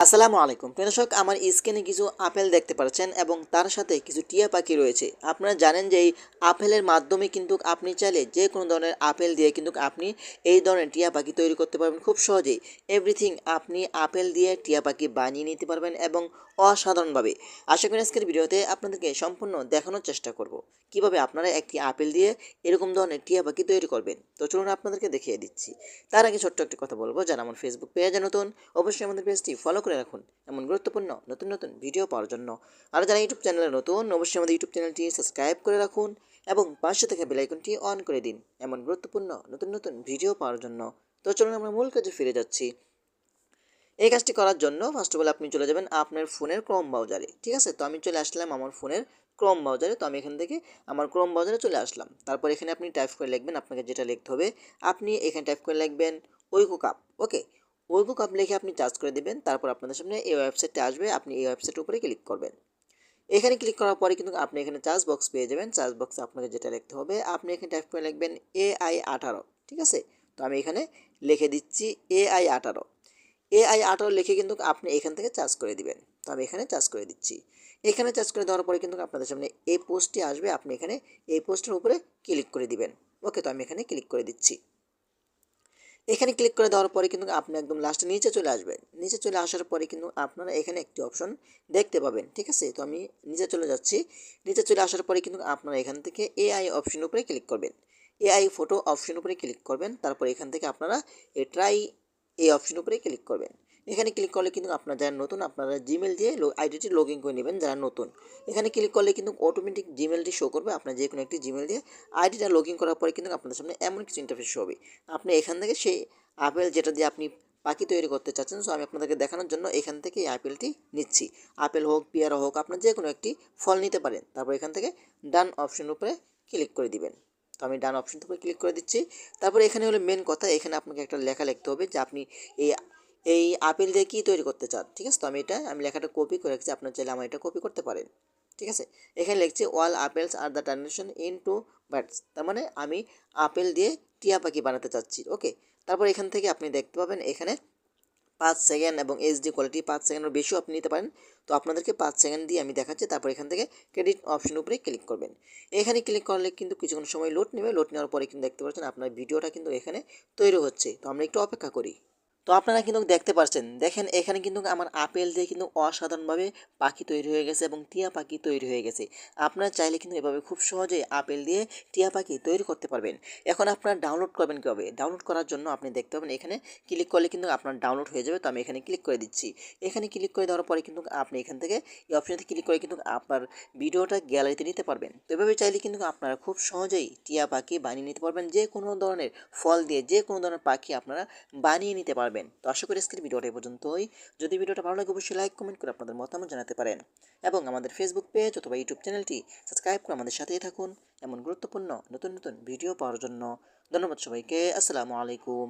আসসালামু আলাইকুম। প্রিয় আমার স্ক্রিনে কিছু আপেল দেখতে পাচ্ছেন এবং তার সাথে কিছু টিয়া পাখি রয়েছে। আপনারা জানেন যে এই আপেলের মাধ্যমে কিন্তু আপনি চাইলে যে কোনো ধরনের আপেল দিয়ে কিন্তু আপনি এই ধরনের টিয়া পাখি তৈরি করতে পারবেন খুব সহজেই। এভরিথিং আপনি আপেল দিয়ে টিয়া পাখি বানিয়ে নিতে পারবেন এবং অসাধারণভাবে। আশা করি আজকের ভিডিওতে আপনাদেরকে সম্পূর্ণ দেখানোর চেষ্টা করব। কীভাবে আপনারা একটি আপেল দিয়ে এরকম ধরনের টিয়া পাখি তৈরি করবেন? তো চলুন আপনাদেরকে দেখিয়ে দিচ্ছি। তার আগে ছোট্ট একটি কথা বলব। যারা আমার ফেসবুক পেজে নতুন, অবশ্যই আমাদের পেজটি ফলো করে রাখুন। এমন গুরুত্বপূর্ণ নতুন নতুন ভিডিও পাওয়ার জন্য। আর যারা ইউটিউব চ্যানেলে নতুন, অবশ্যই আমাদের ইউটিউব চ্যানেলটি সাবস্ক্রাইব করে রাখুন এবং পাশে থাকা বেলাইকনটি অন করে দিন। এমন গুরুত্বপূর্ণ নতুন নতুন ভিডিও পাওয়ার জন্য। তো চলুন আমরা মূল কাজে ফিরে যাচ্ছি। এই কাজটি করার জন্য ফার্স্ট অফ অল আপনি চলে যাবেন আপনার ফোনের ক্রোম ব্রাউজারে ঠিক আছে? তো আমি চলে আসলাম আমার ফোনের ক্রোম ব্রাউজারে তো আমি এখান থেকে আমার ক্রোম ব্রাউজারে চলে আসলাম। তারপর এখানে আপনি টাইপ করে লিখবেন, আপনাকে যেটা লিখতে হবে, আপনি এখানে টাইপ করে লিখবেন Oikko cup okay Oikko cup লিখে আপনি চার্জ করে দেবেন, তারপর আপনাদের সামনে এই ওয়েবসাইটটা আসবে, আপনি এই ওয়েবসাইটের উপরে ক্লিক করবেন। এখানে ক্লিক করার পরে কিন্তু আপনি এখানে চার্জ বক্স পেয়ে যাবেন। চার্জ বক্সে আপনাকে যেটা লিখতে হবে, আপনি এখানে টাইপ করে লিখবেন এ আই আঠারো, ঠিক আছে? তো আমি এখানে লিখে দিচ্ছি এ আই আঠারো। এআই আঠারো লিখে কিন্তু আপনি এখান থেকে চার্জ করে দিবেন। তো আমি এখানে চার্জ করে দিচ্ছি। এখানে চার্জ করে দেওয়ার পরে কিন্তু আপনাদের সামনে এই পোস্টটি আসবে, আপনি এখানে এই পোস্টের উপরে ক্লিক করে দিবেন। ওকে তো আমি এখানে ক্লিক করে দিচ্ছি। এখানে ক্লিক করে দেওয়ার পরে কিন্তু আপনি একদম লাস্টে নিচে চলে আসবেন। নিচে চলে আসার পরে কিন্তু আপনারা এখানে একটি অপশন দেখতে পাবেন, ঠিক আছে? তো আমি নিচে চলে যাচ্ছি। নিচে চলে আসার পরে কিন্তু আপনারা এখান থেকে এআই অপশন উপরে ক্লিক করবেন। এআই ফটো অপশন উপরে ক্লিক করবেন। তারপর এখান থেকে আপনারা এ ট্রাই এই অপশন উপরে ক্লিক করবেন। এখানে ক্লিক করলে কিন্তু আপনারা যারা নতুন, আপনারা জিমেল দিয়ে আইডিটি লগ ইন করে নেবেন যারা নতুন। এখানে ক্লিক করলে কিন্তু অটোমেটিক জিমেলটি শো করবে। আপনার যে কোনো একটি জিমেল দিয়ে আইডিটা লগ ইন করার পরে কিন্তু আপনাদের সামনে এমন কিছু ইন্টারফেস হবে। আপনি এখান থেকে সেই আপেল যেটা দিয়ে আপনি পাখি তৈরি করতে চাচ্ছেন সো আমি আপনাদেরকে দেখানোর জন্য এখান থেকে এই আপেলটি নিচ্ছি। আপেল হোক পেয়ারা হোক, আপনার যে কোনো একটি ফল নিতে পারেন। তারপর এখান থেকে ডান অপশন উপরে ক্লিক করে দিবেন। তো আমি ডান অপশন উপরে ক্লিক করে দিচ্ছি। তারপরে এখানে হলো মেন কথা, এখানে আপনাকে একটা লেখা লিখতে হবে যে আপনি এই এই আপেল দিয়ে কী তৈরি করতে চান, ঠিক আছে? তো আমি এটা, আমি লেখাটা কপি করে রাখছি, আপনার চাইলে আমার এটা কপি করতে পারেন, ঠিক আছে? এখানে লিখছি all apples are the transaction in two birds তার মানে আমি আপেল দিয়ে টিয়া পাখি বানাতে চাচ্ছি ওকে তারপর এখান থেকে আপনি দেখতে পাবেন, এখানে পাঁচ সেকেন্ড এবং এইচডি কোয়ালিটি পাঁচ সেকেন্ডের বেশিও আপনি নিতে পারেন। তো আপনাদেরকে পাঁচ সেকেন্ড দিয়ে আমি দেখাচ্ছি, তারপর এখান থেকে ক্রেডিট অপশন উপরে ক্লিক করবেন। এখানে ক্লিক করলে কিন্তু কিছুক্ষণ সময় লোড নেবে। লোড নেওয়ার পরে কিন্তু দেখতে পাচ্ছেন আপনার ভিডিওটা কিন্তু এখানে তৈরি হচ্ছে। তো আমরা একটু অপেক্ষা করি। তো আপনারা কিন্তু দেখতে পাচ্ছেন দেখেন, এখানে কিন্তু আমার আপেল দিয়ে কিন্তু অসাধারণভাবে পাখি তৈরি হয়ে গেছে এবং টিয়া পাখি তৈরি হয়ে গেছে। আপনারা চাইলে কিন্তু এভাবে খুব সহজে আপেল দিয়ে টিয়া পাখি তৈরি করতে পারবেন। এখন আপনারা ডাউনলোড করবেন কীভাবে? ডাউনলোড করার জন্য আপনি দেখতে পাবেন, এখানে ক্লিক করলে কিন্তু আপনার ডাউনলোড হয়ে যাবে। তো আমি এখানে ক্লিক করে দিচ্ছি। এখানে ক্লিক করে দেওয়ার পরে কিন্তু আপনি এখান থেকে এই অপশানে ক্লিক করে কিন্তু আপনার ভিডিওটা গ্যালারিতে নিতে পারবেন। তো এভাবে চাইলে কিন্তু আপনারা খুব সহজেই টিয়া পাখি বানিয়ে নিতে পারবেন। যে কোনো ধরনের ফল দিয়ে যে কোনো ধরনের পাখি আপনারা বানিয়ে নিতে পারবেন। তো আশা করি আজকের ভিডিওটা এ পর্যন্তই। যদি ভিডিওটা ভালো লাগে, অবশ্যই লাইক কমেন্ট করে আপনাদের মতামত জানাতে পারেন। এবং আমাদের ফেসবুক পেজ অথবা ইউটিউব চ্যানেলটি সাবস্ক্রাইব করে আমাদের সাথেই থাকুন। এমন গুরুত্বপূর্ণ, নতুন নতুন ভিডিও পাওয়ার জন্য। ধন্যবাদ সবাইকে। আসসালামু আলাইকুম।